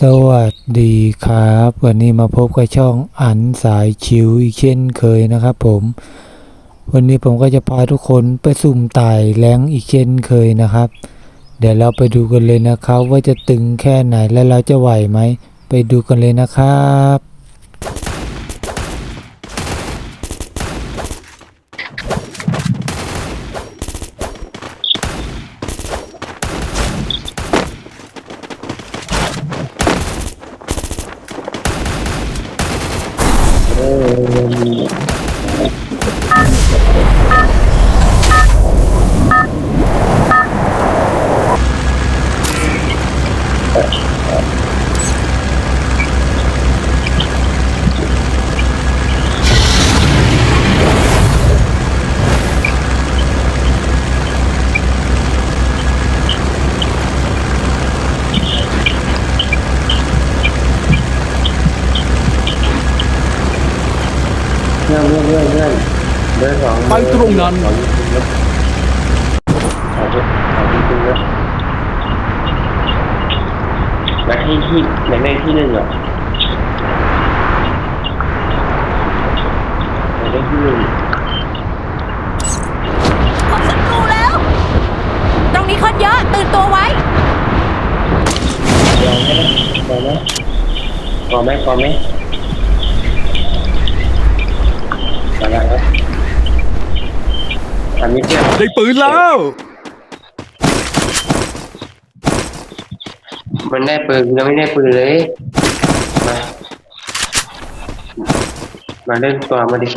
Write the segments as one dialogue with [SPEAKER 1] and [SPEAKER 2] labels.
[SPEAKER 1] สวัสดีครับ วันนี้มาพบกับช่องอันสายชิวอีกเช่นเคยนะครับผม วันนี้ผมก็จะพาทุกคนไปสุ่มไต่แรงอีกเช่นเคยนะครับ เดี๋ยวเราไปดูกันเลยนะครับ ว่าจะตึงแค่ไหนและเราจะไหวไหม ไปดูกันเลยนะครับ
[SPEAKER 2] เพื่อนเพื่อนเพื่อนเพื่อนเบอร์สอง
[SPEAKER 3] ไปตรงนั้น
[SPEAKER 2] ขอยิงปืนครับขอยิงขอยิงปืนครับอยากให้ที่อยากได้ที่หนึ่งอะอยากได้ที่หนึ่ง
[SPEAKER 4] พบศัตรูแล้ว ตรงนี้คนเยอะ ตื่นตัวไว้
[SPEAKER 2] ยอมไหมยอมไหมพอไหมพอไหมมาแล้วครับท
[SPEAKER 3] ช้ปืนแล้ว
[SPEAKER 2] มันได้ปืนยังไม่ได้ปืนเลย มา มาเล่นตัวมาดิ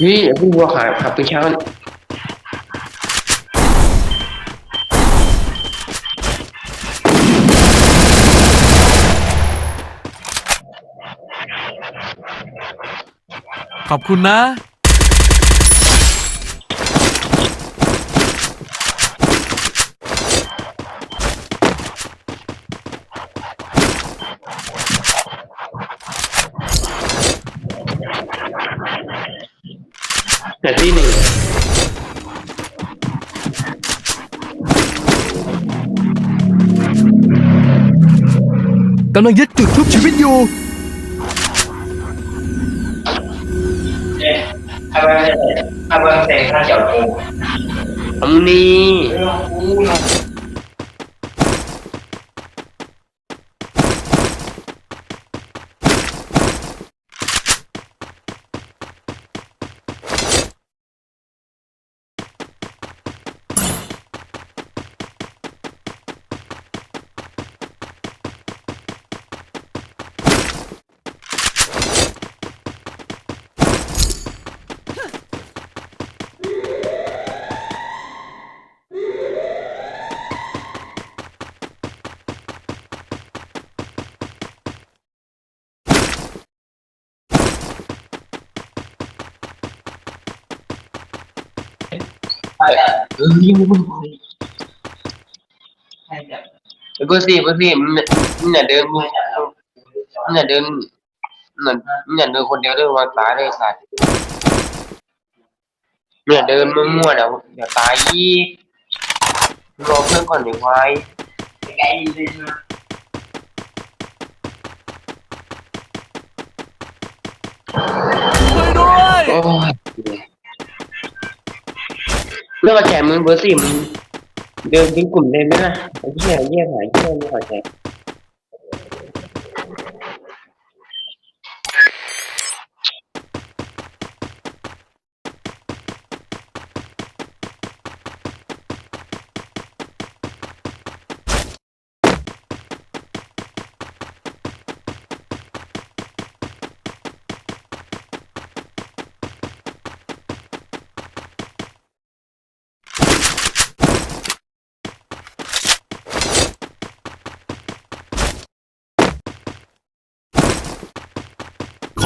[SPEAKER 2] พี่พี่บัวขายขับไปเช้า
[SPEAKER 3] ขอบคุณนะ
[SPEAKER 2] แต่ที่หนึ่ง
[SPEAKER 3] กำลังยึดจุดทุบชีวิตอยู่
[SPEAKER 2] ถ้าว่าถ้า เออยิงไมึงเบอร์สี่เบอร์สี่มันมันอย่าเดินมึงมันอย่าเดินเหมือนมันอย่าเดินคนเดียวด้วยว่าตายเลยสัตว์เนี่ยเดินมั่วๆเดี๋ยวเดี๋ยวตายอีกรอเพื่อนก่อนดีไว้ไกลเลยนะ
[SPEAKER 3] ช่วยด้วย
[SPEAKER 2] เรื่องแจกมึงเบอร์สี่มึงเดินทิ้งกลุ่มเลยไหมล่ะไอ้เหี้ยเหี้ยหายเหี้ยไม่ขอแจ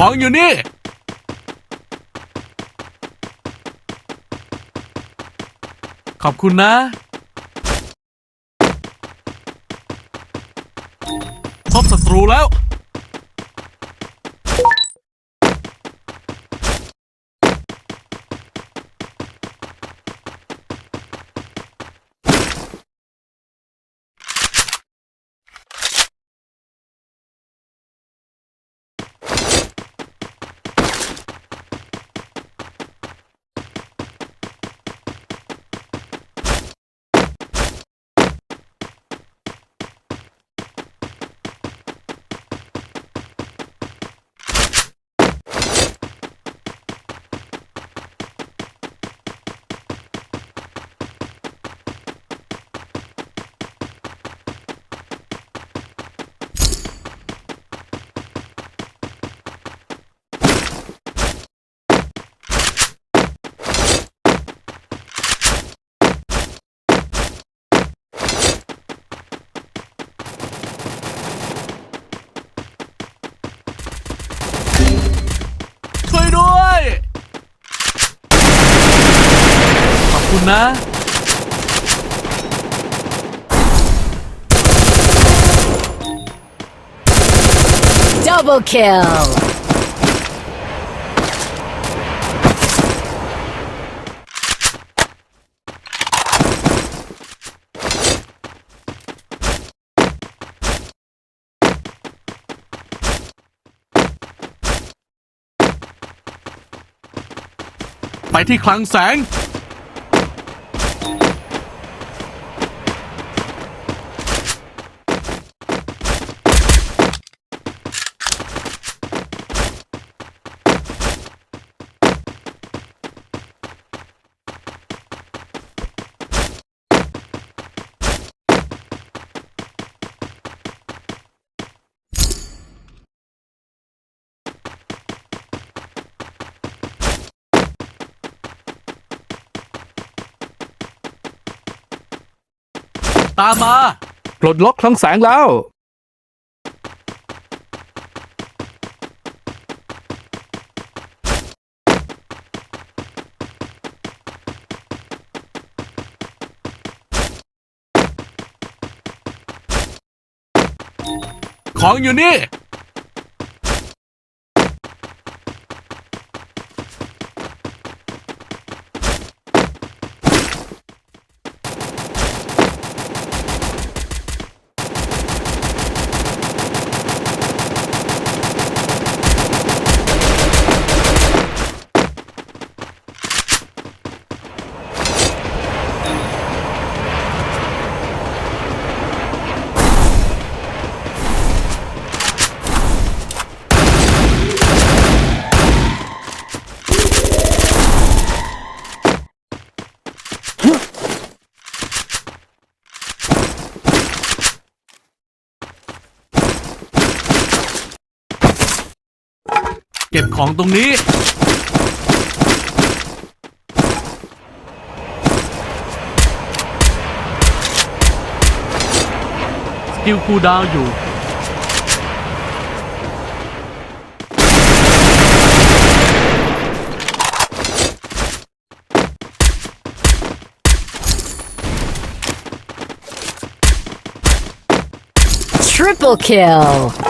[SPEAKER 3] ของอยู่นี่ ขอบคุณนะ พบศัตรูแล้ว คุณ นะ
[SPEAKER 4] Double kill
[SPEAKER 3] ไปที่คลังแสง ตามมา
[SPEAKER 5] ปลดล็อกคลังแสงแล้ว
[SPEAKER 3] ของอยู่นี่ ของตรงนี้ สกิลคูดาวอยู่
[SPEAKER 4] Triple kill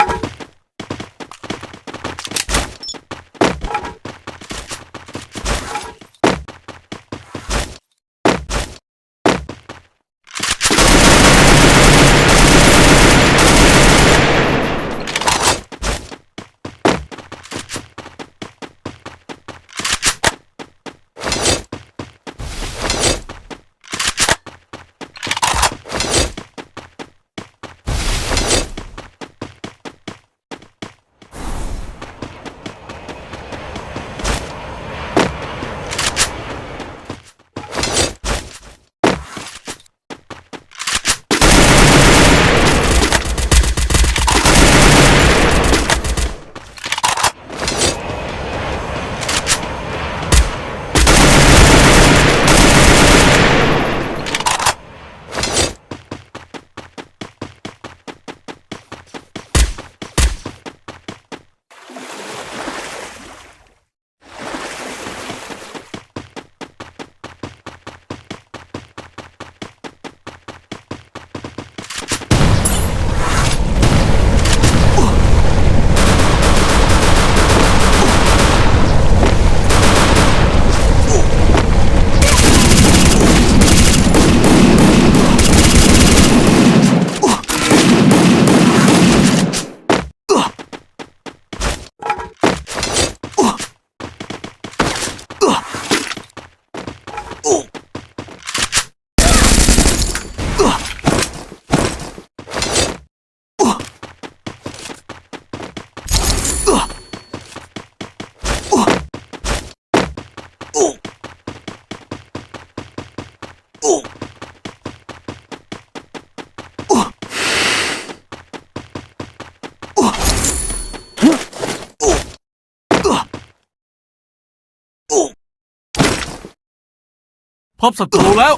[SPEAKER 3] พบศัตรูแล้ว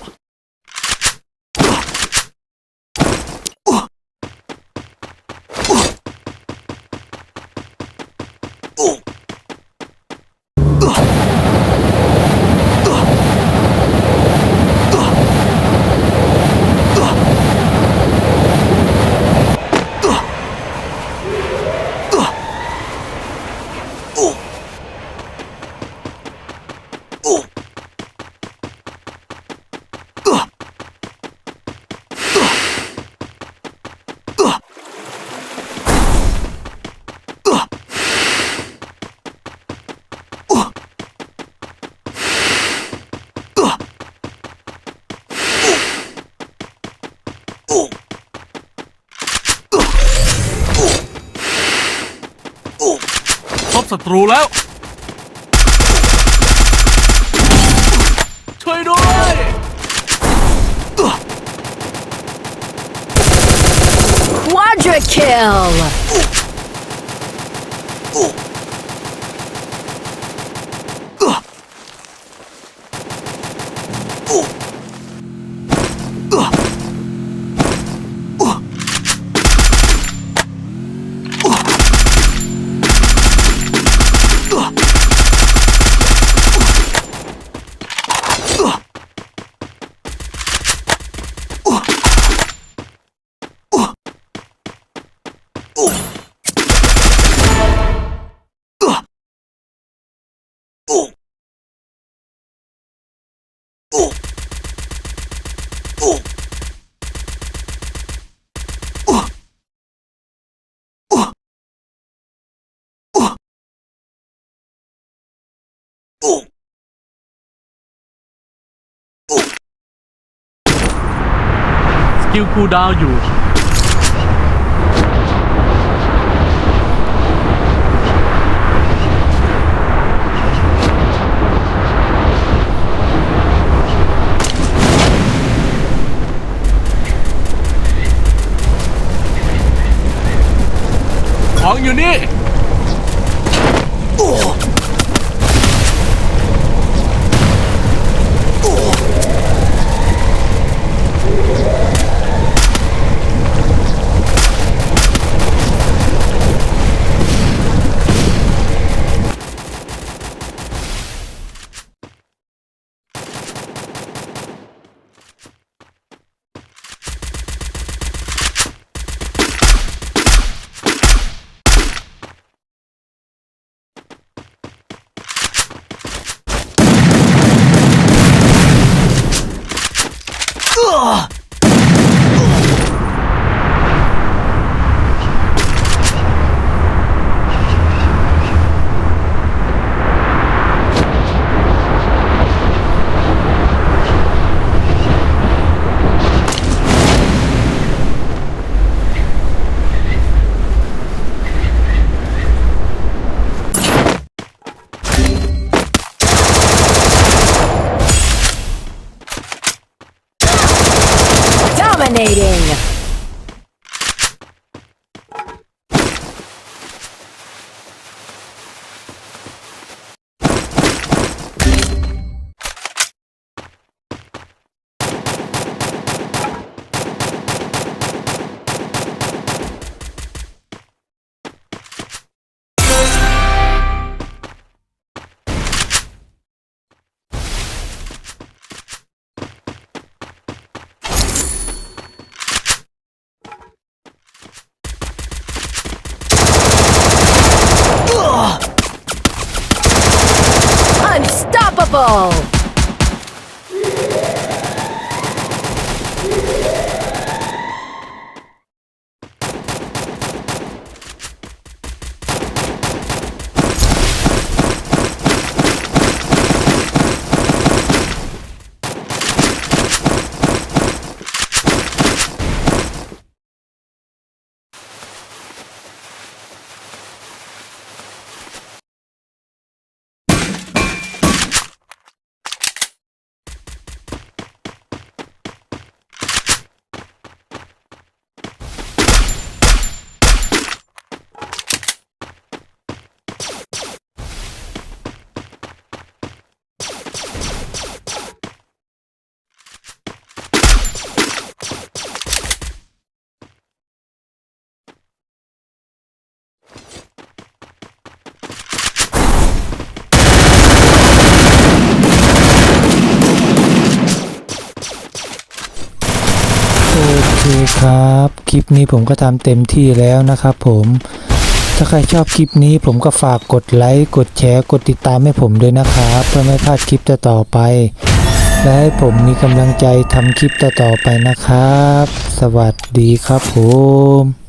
[SPEAKER 3] พ ศัตรูแล้ว ช่วยด้วย
[SPEAKER 4] Quadra kill
[SPEAKER 3] ส กิลคูดาวอยู่ ของอยู่นี่
[SPEAKER 1] Oh. เคครับ คลิปนี้ผมก็ทำเต็มที่แล้วนะครับผมถ้าใครชอบคลิปนี้ผมก็ฝากกดไลค์กดแชร์กดติดตามให้ผมด้วยนะครับ เพื่อไม่พลาดคลิปต่อไป และให้ผมมีกำลังใจทำคลิปต่อๆไปนะครับ สวัสดีครับผม